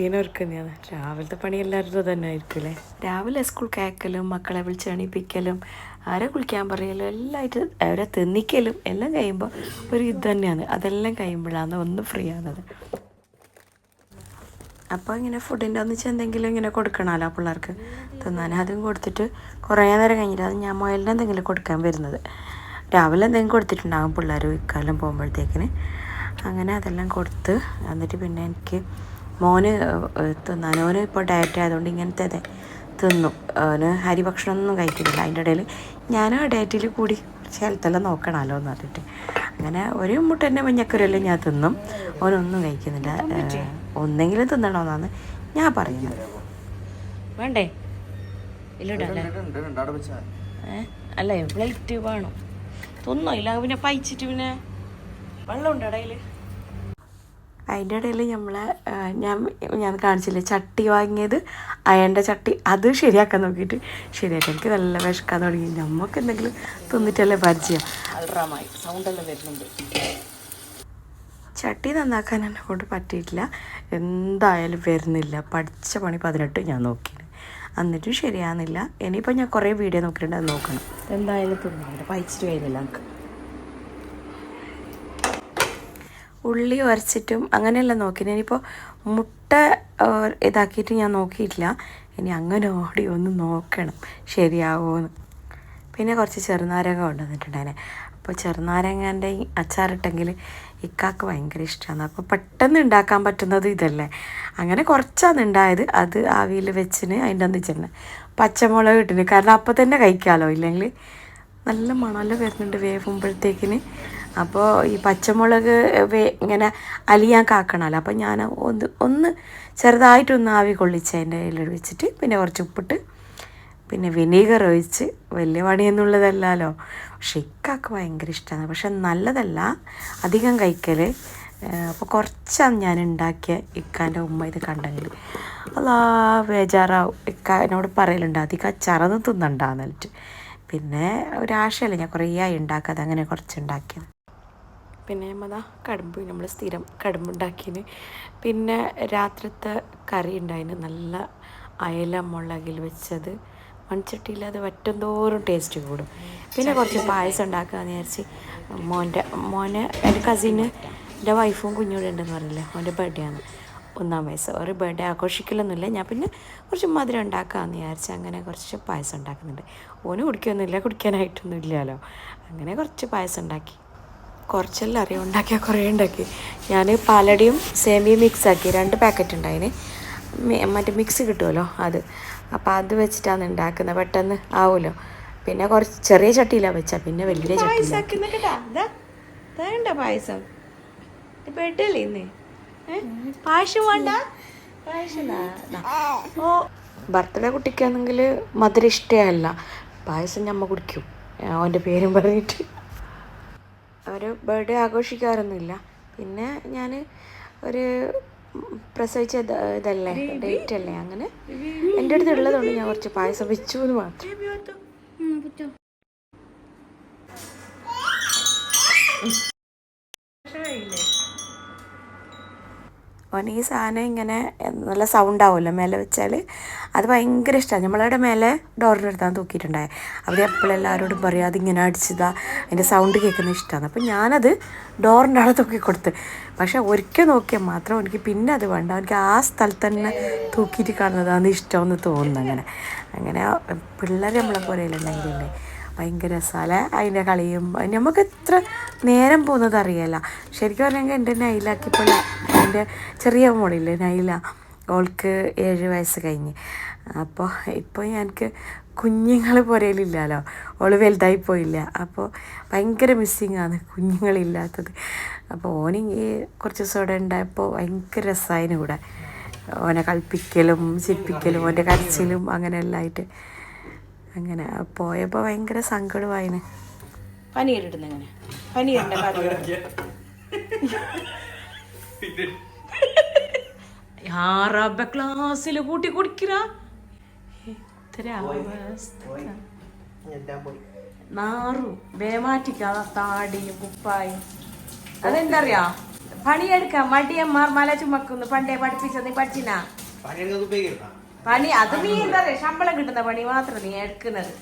Tiffin ഒരുക്കുന്നതാണ് രാവിലത്തെ പണി എല്ലാവരും തന്നെ ആയിരിക്കും രാവിലെ സ്കൂൾ കയക്കലും മക്കളെ വിളിച്ച് എണീപ്പിക്കലും ആരെ കുളിക്കാൻ പറയലും എല്ലായിട്ട് അവരെ തിന്നിക്കലും എല്ലാം കഴിയുമ്പോൾ ഒരു ഇത് തന്നെയാണ്. അതെല്ലാം കഴിയുമ്പോഴാണ് ഒന്ന് ഫ്രീ ആകുന്നത് അപ്പോൾ ഇങ്ങനെ ഫുഡിന്റെ ഒന്നിച്ച് എന്തെങ്കിലും ഇങ്ങനെ കൊടുക്കണമല്ലോ പിള്ളേർക്ക്. തിന്നാൻ അതും കൊടുത്തിട്ട് കുറേ നേരം കഴിഞ്ഞിട്ട് അത് ഞാൻ മുയലിന് എന്തെങ്കിലും കൊടുക്കാൻ വരുന്നത്. രാവിലെ എന്തെങ്കിലും കൊടുത്തിട്ടുണ്ടാകും പിള്ളേർ ഇക്കാലം പോകുമ്പോഴത്തേക്കിന്. അങ്ങനെ അതെല്ലാം കൊടുത്ത് എന്നിട്ട് പിന്നെ എനിക്ക് മോന് തിന്നോന് തിന്നാൻ ഓന് ഇപ്പോൾ ഡയറ്റ് ആയതുകൊണ്ട് ഇങ്ങനത്തെ അതെ തിന്നും. അവന് ഹരി ഭക്ഷണമൊന്നും കഴിക്കുന്നില്ല. അതിന്റെ ഇടയിൽ ഞാൻ ആ ഡയറ്റിൽ കൂടി കുറച്ച് ഹെൽത്തെല്ലാം നോക്കണമല്ലോ എന്ന് പറഞ്ഞിട്ട്. അങ്ങനെ ഒരു മുട്ടന്റെ മഞ്ഞക്കുരലും ഞാൻ തിന്നും. അവനൊന്നും കഴിക്കുന്നില്ല. ഒന്നെങ്കിലും തിന്നണമെന്നാണ് ഞാൻ പറയുന്നത്. വേണ്ടേ? ഇല്ലടല്ലേ അല്ലേ? പ്ലേറ്റ് വേണം. തിന്നോ? ഇല്ല പിന്നെ പയച്ചിട്ട് പിന്നെ വെള്ളമുണ്ട് ഇടയിൽ അതിന്റെ ഇടയിൽ നമ്മൾ ഞാൻ ഞാൻ കാണിച്ചില്ലേ ചട്ടി വാങ്ങിയത്? അയന്റെ ചട്ടി. അത് ശരിയാക്കാൻ നോക്കിയിട്ട് ശരിയായിട്ട് എനിക്ക് നല്ല വിശക്കാൻ തുടങ്ങി. നമുക്ക് എന്തെങ്കിലും തിന്നിട്ടല്ലേ പരിചയം. അൽറാമായി. സൗണ്ടെല്ലാം വരുന്നുണ്ട്. ചട്ടി നന്നാക്കാൻ എന്നെ കൊണ്ട് പറ്റിയിട്ടില്ല. എന്തായാലും വരുന്നില്ല. പഠിച്ച പണി പതിനെട്ട് ഞാൻ നോക്കി എന്നിട്ടും ശരിയാകുന്നില്ല ഇനിയിപ്പോൾ ഞാൻ കുറേ വീഡിയോ നോക്കിയിട്ടുണ്ട്. അത് നോക്കണം. എന്തായാലും തിന്നില്ല പഴിച്ചിട്ട് വരുന്നില്ല നമുക്ക്. ഉള്ളി ഉരച്ചിട്ടും അങ്ങനെയല്ല നോക്കിയത്. ഇനിയിപ്പോൾ മുട്ട ഇതാക്കിയിട്ട് ഞാൻ നോക്കിയിട്ടില്ല. ഇനി അങ്ങനെ ഓടി ഒന്ന് നോക്കണം. ശരിയാവുമെന്ന് പിന്നെ കുറച്ച് ചെറുനാരങ്ങ കൊണ്ടുവന്നിട്ടുണ്ടായിനെ. അപ്പോൾ ചെറുനാരങ്ങന്റെ അച്ചാറിട്ടെങ്കിൽ ഇക്കാക്ക് ഭയങ്കര ഇഷ്ടമാണ് അപ്പോൾ പെട്ടെന്ന് ഉണ്ടാക്കാൻ പറ്റുന്നത് ഇതല്ലേ. അങ്ങനെ കുറച്ചാണ് ഉണ്ടായത് അത് ആവിയിൽ വെച്ചിന് അതിന്റെ അന്ന് വെച്ചിരുന്നത് പച്ചമുളക് ഇട്ടിന്. കാരണം അപ്പോൾ തന്നെ കഴിക്കാമല്ലോ ഇല്ലെങ്കിൽ നല്ല മണൽ വരുന്നുണ്ട് വേവുമ്പോഴത്തേക്കിന്. അപ്പോൾ ഈ പച്ചമുളക് ഇങ്ങനെ അലിയാൻ കാക്കണമല്ലോ അപ്പോൾ ഞാൻ ഒന്ന് ഒന്ന് ചെറുതായിട്ടൊന്ന് ആവി കൊള്ളിച്ച് അതിന്റെ കയ്യിൽ വെച്ചിട്ട് പിന്നെ കുറച്ച് ഉപ്പിട്ട് പിന്നെ വിനീഗർ ഒഴിച്ച് വലിയ പണിയെന്നുള്ളതല്ലല്ലോ. പക്ഷെ ഇക്കാക്ക് ഭയങ്കര ഇഷ്ടമാണ് പക്ഷെ നല്ലതല്ല അധികം കഴിക്കൽ അപ്പോൾ കുറച്ചാണ് ഞാൻ ഉണ്ടാക്കിയ ഇക്കാന്റെ ഉമ്മ ഇത് കണ്ടെങ്കിൽ അതാ ബേജാറാവും. ഇക്ക എന്നോട് പറയലുണ്ട് അധികം ചറന്ന് തിന്നണ്ടാന്നിട്ട് പിന്നെ ഒരാശയല്ല ഞാൻ കുറേ ആയി ഉണ്ടാക്കാതെ അങ്ങനെ കുറച്ച് ഉണ്ടാക്കിയത്. പിന്നെ അതാ കടുമ്പ് നമ്മൾ സ്ഥിരം കടുമ്പുണ്ടാക്കിന്. പിന്നെ രാത്രിത്തെ കറി ഉണ്ടായിന് നല്ല അയല മുളകിൽ വെച്ചത്. മൺചട്ടിയിൽ അത് വറ്റുന്തോറും ടേസ്റ്റ് കൂടും. പിന്നെ കുറച്ച് പായസം ഉണ്ടാക്കാന്ന് വിചാരിച്ച് മോന്റെ മോനെ എന്റെ കസിന് എന്റെ വൈഫും കുഞ്ഞൂടെ ഉണ്ടെന്ന് പറഞ്ഞില്ലേ മോന്റെ ബർത്ത്ഡേ ആണ്. ഒന്നാം വയസ്സ്. ഒരു ബർത്ത്ഡേ ആഘോഷിക്കലൊന്നുമില്ല. ഞാൻ പിന്നെ കുറച്ച് മധുരം ഉണ്ടാക്കാമെന്ന് വിചാരിച്ച് അങ്ങനെ കുറച്ച് പായസം ഉണ്ടാക്കുന്നുണ്ട് ഓന് കുടിക്കൊന്നുമില്ല കുടിക്കാനായിട്ടൊന്നും ഇല്ലല്ലോ. അങ്ങനെ കുറച്ച് പായസം ഉണ്ടാക്കി കുറച്ചെല്ലാം അറിയാം. ഉണ്ടാക്കിയ കുറേ ഉണ്ടാക്കി. ഞാൻ പാലടിയും സേമിയും മിക്സ് ആക്കി. രണ്ട് പാക്കറ്റ് ഉണ്ടായിന്. മറ്റേ മിക്സ് കിട്ടുമല്ലോ അത്. അപ്പോൾ അത് വെച്ചിട്ടാണ് ഉണ്ടാക്കുന്നത്. പെട്ടെന്ന് ആവുമല്ലോ. പിന്നെ കുറച്ച് ചെറിയ ചട്ടിയിലാണ് വെച്ചാൽ പിന്നെ വലിയ ചട്ടി പായസം? ബെഡല്ലേ ഇന്ന്. പായസം വേണ്ട? ഓ. ബർത്ത്ഡേ കുട്ടിക്കാണെങ്കിൽ മധുര ഇഷ്ടമല്ല പായസം ഞമ്മ കുടിക്കും. അവന്റെ പേരും പറഞ്ഞിട്ട്. ഒരു ബർത്ത്ഡേ ആഘോഷിക്കാറൊന്നുമില്ല. പിന്നെ ഞാൻ ഒരു പ്രസവിച്ച ഇതല്ലേ ഡേറ്റ് അല്ലേ അങ്ങനെ എന്റെ അടുത്ത് ഉള്ളതുകൊണ്ട് ഞാൻ കുറച്ച് പായസം വെച്ചു എന്ന് മാത്രം. അവൻ ഈ സാധനം ഇങ്ങനെ നല്ല സൗണ്ട് ആവുമല്ലോ മേലെ വെച്ചാൽ അത് ഭയങ്കര ഇഷ്ടമാണ് നമ്മളവിടെ മേലെ ഡോറിന്റെ അടുത്താണ് തൂക്കിയിട്ടുണ്ടായത് അവർ എപ്പോഴും എല്ലാവരോടും പറയും അതിങ്ങനെ അടിച്ചതാ. അതിന്റെ സൗണ്ട് കേൾക്കുന്ന ഇഷ്ടമാണ് അപ്പം ഞാനത് ഡോറിന്റെ അവിടെ തൂക്കി കൊടുത്ത് പക്ഷേ ഒരിക്കൽ നോക്കിയാൽ മാത്രം എനിക്ക് പിന്നെ അത് വേണ്ട. എനിക്ക് ആ സ്ഥലത്ത് തന്നെ തൂക്കിയിട്ട് കാണുന്നതാണ് ഇഷ്ടമെന്ന് തോന്നുന്നു അങ്ങനെ. അങ്ങനെ പിള്ളേർ നമ്മളെ പോലെയല്ലുണ്ടെങ്കിലല്ലേ ഭയങ്കര രസമല്ല അതിന്റെ കളിയും നമുക്ക് എത്ര നേരം പോകുന്നത് അറിയില്ല. ശരിക്കും പറഞ്ഞെങ്കിൽ എന്റെ നൈലാക്കിപ്പോൾ എന്റെ ചെറിയ മോളില്ലേ നൈല. ഓൾക്ക് ഏഴ് വയസ്സ് കഴിഞ്ഞ്. അപ്പോൾ ഇപ്പോൾ എനിക്ക് കുഞ്ഞുങ്ങൾ പുരയിലില്ലല്ലോ ഓൾ വലുതായി പോയില്ല. അപ്പോൾ ഭയങ്കര മിസ്സിങ് ആണ് കുഞ്ഞുങ്ങളില്ലാത്തത്. അപ്പോൾ ഓനെങ്കിൽ കുറച്ച് ദിവസം ഇവിടെ ഉണ്ടായപ്പോൾ ഭയങ്കര രസമായിരുന്നു കൂടെ ഓനെ കളിപ്പിക്കലും ചിരിപ്പിക്കലും ഓന്റെ കരച്ചിലും അങ്ങനെ എല്ലാം ആയിട്ട്. അങ്ങനെ പോയപ്പോൾ ഭയങ്കര സങ്കടമായിന്. പനി ഇടുന്ന പനി പനീരിന്റെ ആറാബ ക്ലാസ്സിൽ കൂട്ടി കുടിക്കറ നാറു താടിയും കുപ്പായും. അതെന്തറിയാ? പണിയെടുക്കാം മടിയന്മാർ മല ചുമക്കുന്നു. പണ്ടേ പഠിപ്പിച്ചത് നീ പഠിച്ചിനാ? പണി അത് നീ എന്താ പറയാ? ശമ്പളം കിട്ടുന്ന പണി മാത്രം നീ എടുക്കുന്നത്.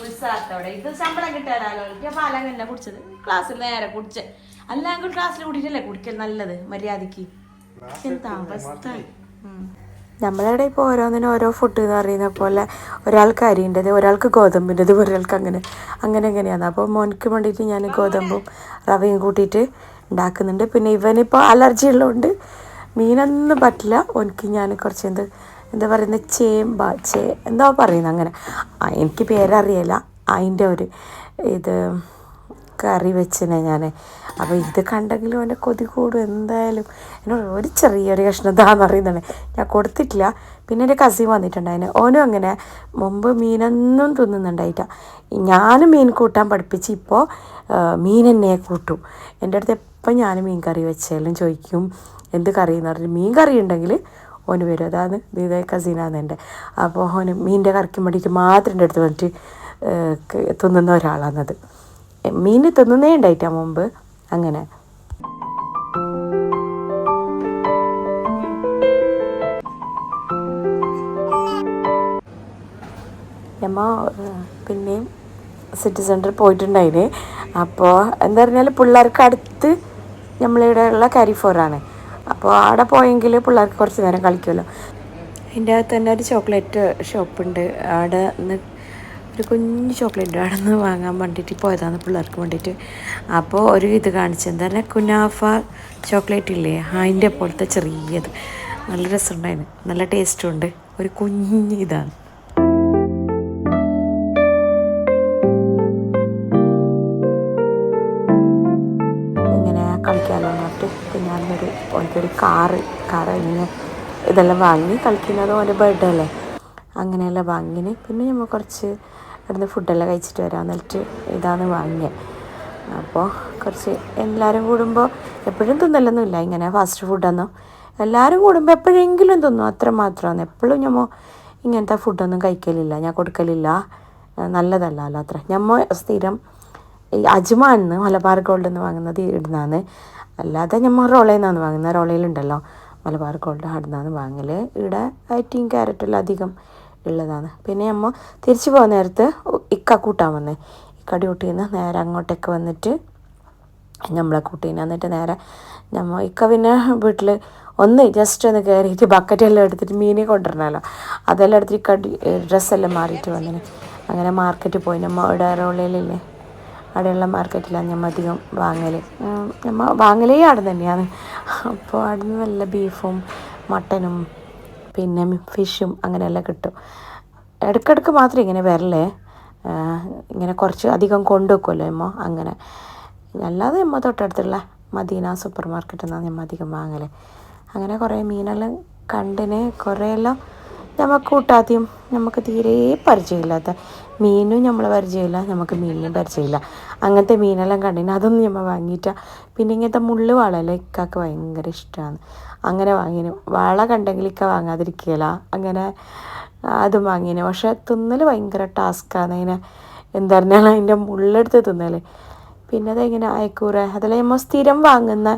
ഉത്സാഹത്തോടെ. ഇത് ശമ്പളം കിട്ടാനാലോ ഞാൻ പാലം തന്നെ കുടിച്ചത്? ക്ലാസ്സിൽ നേരെ കുടിച്ച്. അല്ലെങ്കിൽ ക്ലാസ്സിൽ കൂടിയിട്ടല്ലേ കുടിക്കൽ നല്ലത് മര്യാദയ്ക്ക് എന്താ അവസ്ഥ? ഉം. നമ്മളിവിടെ ഇപ്പോൾ ഓരോന്നിനും ഓരോ ഫുഡ് എന്ന് പറയുന്ന പോലെ ഒരാൾക്ക് അരിന്റെത് ഒരാൾക്ക് ഗോതമ്പിന്റെത് ഒരാൾക്ക് അങ്ങനെ അങ്ങനെ എങ്ങനെയാണ് അപ്പോൾ മോനിക്ക് വേണ്ടിയിട്ട് ഞാൻ ഗോതമ്പും റവയും കൂട്ടിയിട്ട് ഉണ്ടാക്കുന്നുണ്ട്. പിന്നെ ഇവനിപ്പോൾ അലർജി ഉള്ളതുകൊണ്ട് മീനൊന്നും പറ്റില്ല. ഓനിക്ക് ഞാൻ കുറച്ച് എന്ത് എന്താ പറയുന്നത് ചേമ്പ ചേ എന്താ പറയുന്നത് അങ്ങനെ. എനിക്ക് പേരറിയില്ല. അതിന്റെ ഒരു ഇത് കറി വെച്ചിനെ ഞാൻ അപ്പോൾ ഇത് കണ്ടെങ്കിലും അവന്റെ കൊതി കൂടും. എന്തായാലും എന്നോട് ഒരു ചെറിയൊരു കഷ്ണം താന്ന് അറിയുന്നുണ്ട് ഞാൻ കൊടുത്തിട്ടില്ല. പിന്നെ എന്റെ കസിൻ വന്നിട്ടുണ്ടായിന്. ഓനും അങ്ങനെ മുമ്പ് മീനൊന്നും തിന്നുന്നുണ്ടായിട്ട. ഞാനും മീൻ കൂട്ടാൻ പഠിപ്പിച്ച് ഇപ്പോൾ മീൻ എന്നെ കൂട്ടും. എന്റെ അടുത്ത് എപ്പം ഞാൻ മീൻ കറി വെച്ചാലും ചോദിക്കും എന്ത് കറി എന്ന് പറഞ്ഞിട്ട് മീൻ കറി ഉണ്ടെങ്കിൽ ഓന് വരും. അതാണ് ഇതേ കസീനാന്ന് എന്റെ. അപ്പോൾ ഓന് മീനിന്റെ കറിക്കും വേണ്ടിയിട്ട് മാത്രം എന്റെ അടുത്ത് വന്നിട്ട് തിന്നുന്ന ഒരാളാണത് മീൻ തിന്നുന്നേ ഉണ്ടായിട്ടാ മുമ്പ്. അങ്ങനെ. ഏഹ്, പിന്നെയും സിറ്റി സെന്ററിൽ പോയിട്ടുണ്ടായിന്. അപ്പോൾ എന്താ പറഞ്ഞാൽ പിള്ളേർക്ക് അടുത്ത് നമ്മളിവിടെ ഉള്ള കരിഫോറാണ്. അപ്പോൾ അവിടെ പോയെങ്കിൽ പിള്ളേർക്ക് കുറച്ച് നേരം കളിക്കുമല്ലോ അതിന്റെ അകത്ത് തന്നെ ഒരു ചോക്ലേറ്റ് ഷോപ്പുണ്ട്. അവിടെ ഒരു കുഞ്ഞു ചോക്ലേറ്റ് അവിടെ നിന്ന് വാങ്ങാൻ വേണ്ടിയിട്ട് പോയതാണ് പിള്ളേർക്ക് വേണ്ടിയിട്ട്. അപ്പോൾ ഒരു ഇത് കാണിച്ചു. എന്താ കുനാഫ ചോക്ലേറ്റ് ഇല്ലേ? അതിന്റെ പോലത്തെ ചെറിയത്. നല്ല രസമുണ്ടായിരുന്നു നല്ല ടേസ്റ്റും ഉണ്ട്. ഒരു കുഞ്ഞ് ഇതാണ്. ഓനക്കൊരു കാറ് കാറ് ഇങ്ങനെ ഇതെല്ലാം വാങ്ങി കളിക്കുന്നത് ഓന്റെ ബർത്ത്ഡേ അല്ലേ? അങ്ങനെയെല്ലാം വാങ്ങിന്. പിന്നെ നമ്മൾ കുറച്ച് ഇവിടുന്ന് ഫുഡെല്ലാം കഴിച്ചിട്ട് വരാം എന്നിട്ട് ഇതാണ് വാങ്ങിയത് അപ്പോൾ കുറച്ച് എല്ലാവരും കൂടുമ്പോൾ എപ്പോഴും തിന്നലൊന്നുമില്ല ഇങ്ങനെ ഫാസ്റ്റ് ഫുഡൊന്നും എല്ലാവരും കൂടുമ്പോൾ എപ്പോഴെങ്കിലും തിന്നും. അത്ര മാത്രമാണ്. എപ്പോഴും ഞമ്മ ഇങ്ങനത്തെ ഫുഡൊന്നും കഴിക്കലില്ല. ഞാൻ കൊടുക്കലില്ല. നല്ലതല്ലല്ലോ അത്ര ഞമ്മ സ്ഥിരം ഈ അജ്മാന്ന് മലബാർ ഗോൾഡ് എന്ന് വാങ്ങുന്നത് ഇടുന്നാന്ന് അല്ലാതെ നമ്മൾ റോളയിൽ നിന്നാണ് വാങ്ങുന്നത് റോളയിലുണ്ടല്ലോ മലബാർ ഗോൾഡ് അവിടുന്നാണ് വാങ്ങൽ ഇവിടെ ഐറ്റിയും ക്യാരറ്റെല്ലാം അധികം ഉള്ളതാണ്. പിന്നെ നമ്മൾ തിരിച്ചു പോകുന്ന നേരത്ത് ഇക്ക കൂട്ടാൻ വന്നേ. ഇക്ക ഡ്യൂട്ടിയിൽ നിന്ന് നേരെ അങ്ങോട്ടേക്ക് വന്നിട്ട് നമ്മളെ കൂട്ടീനെ. എന്നിട്ട് നേരെ നമ്മൾ ഇക്ക പിന്നെ വീട്ടിൽ ഒന്ന് ജസ്റ്റ് ഒന്ന് കയറിയിട്ട് ബക്കറ്റെല്ലാം എടുത്തിട്ട് മീനെ കൊണ്ടുവരണമല്ലോ അതെല്ലാം എടുത്തിട്ട് ഇക്ക ഡ്രസ്സെല്ലാം മാറിയിട്ട് വന്നിന്. അങ്ങനെ മാർക്കറ്റിൽ പോയി. നമ്മൾ ഇവിടെ റോളയിലില്ലേ അവിടെയുള്ള മാർക്കറ്റിലാണ് ഞമ്മ അധികം വാങ്ങൽ നമ്മ വാങ്ങലേ അവിടെ തന്നെയാണ്. അപ്പോൾ അവിടെ നിന്ന് നല്ല ബീഫും മട്ടനും പിന്നെ ഫിഷും അങ്ങനെയെല്ലാം കിട്ടും. ഇടയ്ക്കിടയ്ക്ക് മാത്രം ഇങ്ങനെ വരലേ. ഇങ്ങനെ കുറച്ച് അധികം കൊണ്ടുവെക്കുമല്ലോ എമ്മോ അങ്ങനെ. അല്ലാതെ എമ്മ തൊട്ടടുത്തുള്ള മദീന സൂപ്പർ മാർക്കറ്റിൽ നിന്നാണ് ഞമ്മ അധികം വാങ്ങൽ അങ്ങനെ കുറേ മീനെല്ലാം കണ്ടിന് കുറേയെല്ലാം നമുക്ക് കൂട്ടാദ്യം നമുക്ക് തീരെ പരിചയമില്ലാത്ത മീനും നമ്മൾ പരിചയമില്ല നമുക്ക് മീനിനും പരിചയമില്ല. അങ്ങനത്തെ മീനെല്ലാം കണ്ടിന് അതൊന്നും നമ്മൾ വാങ്ങിയിട്ട. പിന്നെ ഇങ്ങനത്തെ മുള്ളു വാളയല്ല ഇക്കാക്ക് ഭയങ്കര ഇഷ്ടമാണ് അങ്ങനെ വാങ്ങിന്. വള കണ്ടെങ്കിൽ ഇക്ക വാങ്ങാതിരിക്കുകയില്ല അങ്ങനെ അതും വാങ്ങിന്. പക്ഷെ തിന്നൽ ഭയങ്കര ടാസ്ക്കാണ് അതിനെ. എന്താ പറഞ്ഞാൽ അതിന്റെ മുള്ളെടുത്ത് തിന്നൽ പിന്നെ അതെങ്ങനെ അയക്കൂറ? അതെല്ലാം നമ്മൾ സ്ഥിരം വാങ്ങുന്ന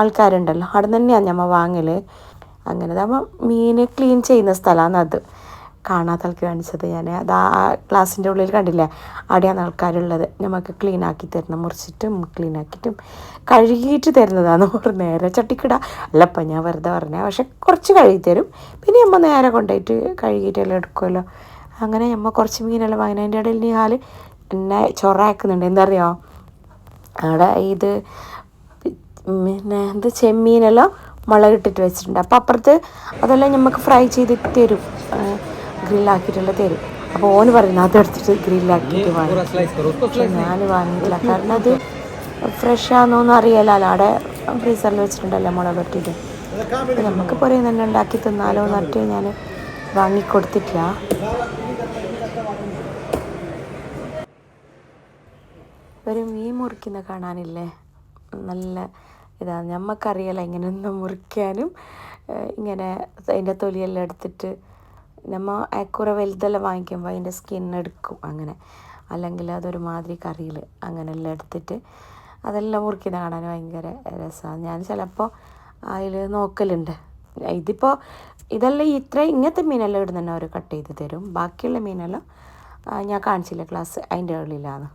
ആൾക്കാരുണ്ടല്ലോ. അവിടെ തന്നെയാണ് നമ്മൾ വാങ്ങൽ അങ്ങനെ അപ്പം മീൻ ക്ലീൻ ചെയ്യുന്ന സ്ഥലമാണ് അത് കാണാത്ത ആൾക്ക് കാണിച്ചത് ഞാൻ അത് ആ ക്ലാസ്സിന്റെ ഉള്ളിൽ കണ്ടില്ല? അവിടെയാണ് ആൾക്കാരുള്ളത്. നമുക്ക് ക്ലീൻ ആക്കി തരണം മുറിച്ചിട്ടും ക്ലീൻ ആക്കിയിട്ടും കഴുകിയിട്ട് തരുന്നതാണ് ഒരു നേരെ ചട്ടിക്കിട. അല്ലപ്പം ഞാൻ വെറുതെ പറഞ്ഞ. പക്ഷെ കുറച്ച് കഴുകി തരും. പിന്നെ അമ്മ നേരെ കൊണ്ടുപോയിട്ട് കഴുകിയിട്ടെല്ലാം എടുക്കുമല്ലോ അങ്ങനെ നമ്മൾ കുറച്ച് മീനെല്ലാം വാങ്ങിന അതിന്റെ ഇടയിൽ നിഹാൽ എന്നെ ചൊറാക്കുന്നുണ്ട്. എന്താ അറിയോ അവിടെ ഇത് പിന്നെ എന്ത് ചെമ്മീനെല്ലാം മുളക് ഇട്ടിട്ട് വെച്ചിട്ടുണ്ട്. അപ്പോൾ അപ്പുറത്ത് അതെല്ലാം നമുക്ക് ഫ്രൈ ചെയ്ത് തരും. ഗ്രില്ലാക്കിയിട്ടുള്ള തരും. അപ്പോൾ ഓന് പറയുന്നത് അതെടുത്തിട്ട് ഗ്രില്ലാക്കിയിട്ട് വാങ്ങി ഞാൻ വാങ്ങിയില്ല കാരണം അത് ഫ്രഷ് ആണെന്നൊന്നും അറിയാലോ അവിടെ ഫ്രീസറിൽ വെച്ചിട്ടുണ്ടല്ലോ മുളക് ഇട്ടിട്ട് നമുക്ക് പുറേ തന്നെ ഉണ്ടാക്കി തിന്നാലോ എന്നിട്ട് ഞാൻ വാങ്ങിക്കൊടുത്തിട്ടില്ല. ഒരു മീൻ മുറിക്കുന്ന കാണാനില്ലേ? നല്ല ഇതാണ് നമുക്കറിയാലോ ഇങ്ങനെയൊന്നും മുറിക്കാനും ഇങ്ങനെ അതിന്റെ തൊലിയെല്ലാം എടുത്തിട്ട് നമ്മൾ അക്കുറ വലുതെല്ലാം വാങ്ങിക്കുമ്പോൾ അതിന്റെ സ്കിൻ എടുക്കും അങ്ങനെ. അല്ലെങ്കിൽ അതൊരുമാതിരി കറിയിൽ അങ്ങനെയെല്ലാം എടുത്തിട്ട് അതെല്ലാം മുറിക്കുന്ന കാണാൻ ഭയങ്കര രസമാണ് ഞാൻ ചിലപ്പോൾ അതിൽ നോക്കലുണ്ട്. ഇതിപ്പോൾ ഇതെല്ലാം ഇത്ര ഇങ്ങനത്തെ മീനെല്ലാം ഇടുന്ന തന്നെ അവർ കട്ട് ചെയ്ത് തരും. ബാക്കിയുള്ള മീനെല്ലാം ഞാൻ കാണിച്ചില്ല. ക്ലാസ് അതിന്റെ ഉള്ളിലാണ്.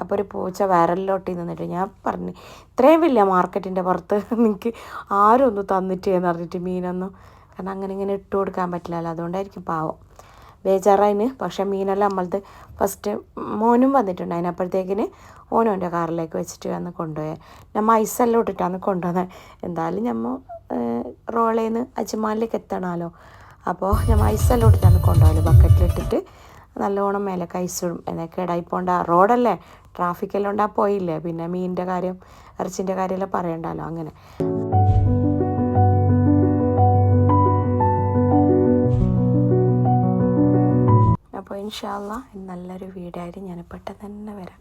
അപ്പോൾ ഒരു പൂച്ച വരലിലോട്ടി നിന്നിട്ട് ഞാൻ പറഞ്ഞു ഇത്രയും വലിയ മാർക്കറ്റിന്റെ പുറത്ത് നിങ്ങൾക്ക് ആരും ഒന്ന് തന്നിട്ട് എന്ന് പറഞ്ഞിട്ട് മീനൊന്നും കാരണം അങ്ങനെ ഇങ്ങനെ ഇട്ട് കൊടുക്കാൻ പറ്റില്ലല്ലോ അതുകൊണ്ടായിരിക്കും പാവം. ബേജാറായിന് പക്ഷേ മീനെല്ലാം നമ്മളത് ഫസ്റ്റ് മോനും വന്നിട്ടുണ്ട്. അതിനപ്പോഴത്തേക്കിന് ഓനും എന്റെ കാറിലേക്ക് വെച്ചിട്ട് വന്ന് കൊണ്ടുപോയാൽ നമ്മൾ ഐസെല്ലാം ഇട്ടിട്ടാണ് കൊണ്ടുവന്നത് എന്തായാലും നമ്മ റോളേന്ന് അജ്മാലിലേക്ക് എത്തണമല്ലോ അപ്പോൾ നമ്മൾ ഐസെല്ലാം ഇട്ടിട്ടാണ് കൊണ്ടുപോകൽ ബക്കറ്റിലിട്ടിട്ട് നല്ലോണം മേലേക്ക് ഐസിടും എന്നാൽ കേടായി പോണ്ട റോഡല്ലേ ട്രാഫിക്കെല്ലാം ഉണ്ടാ പോയില്ലേ? പിന്നെ മീനിന്റെ കാര്യം ഇറച്ചിന്റെ കാര്യമെല്ലാം പറയണ്ടല്ലോ അങ്ങനെ. അപ്പോൾ ഇൻഷാല്ല നല്ലൊരു വീടായിട്ട് ഞാൻ പെട്ടെന്ന് തന്നെ വരാം.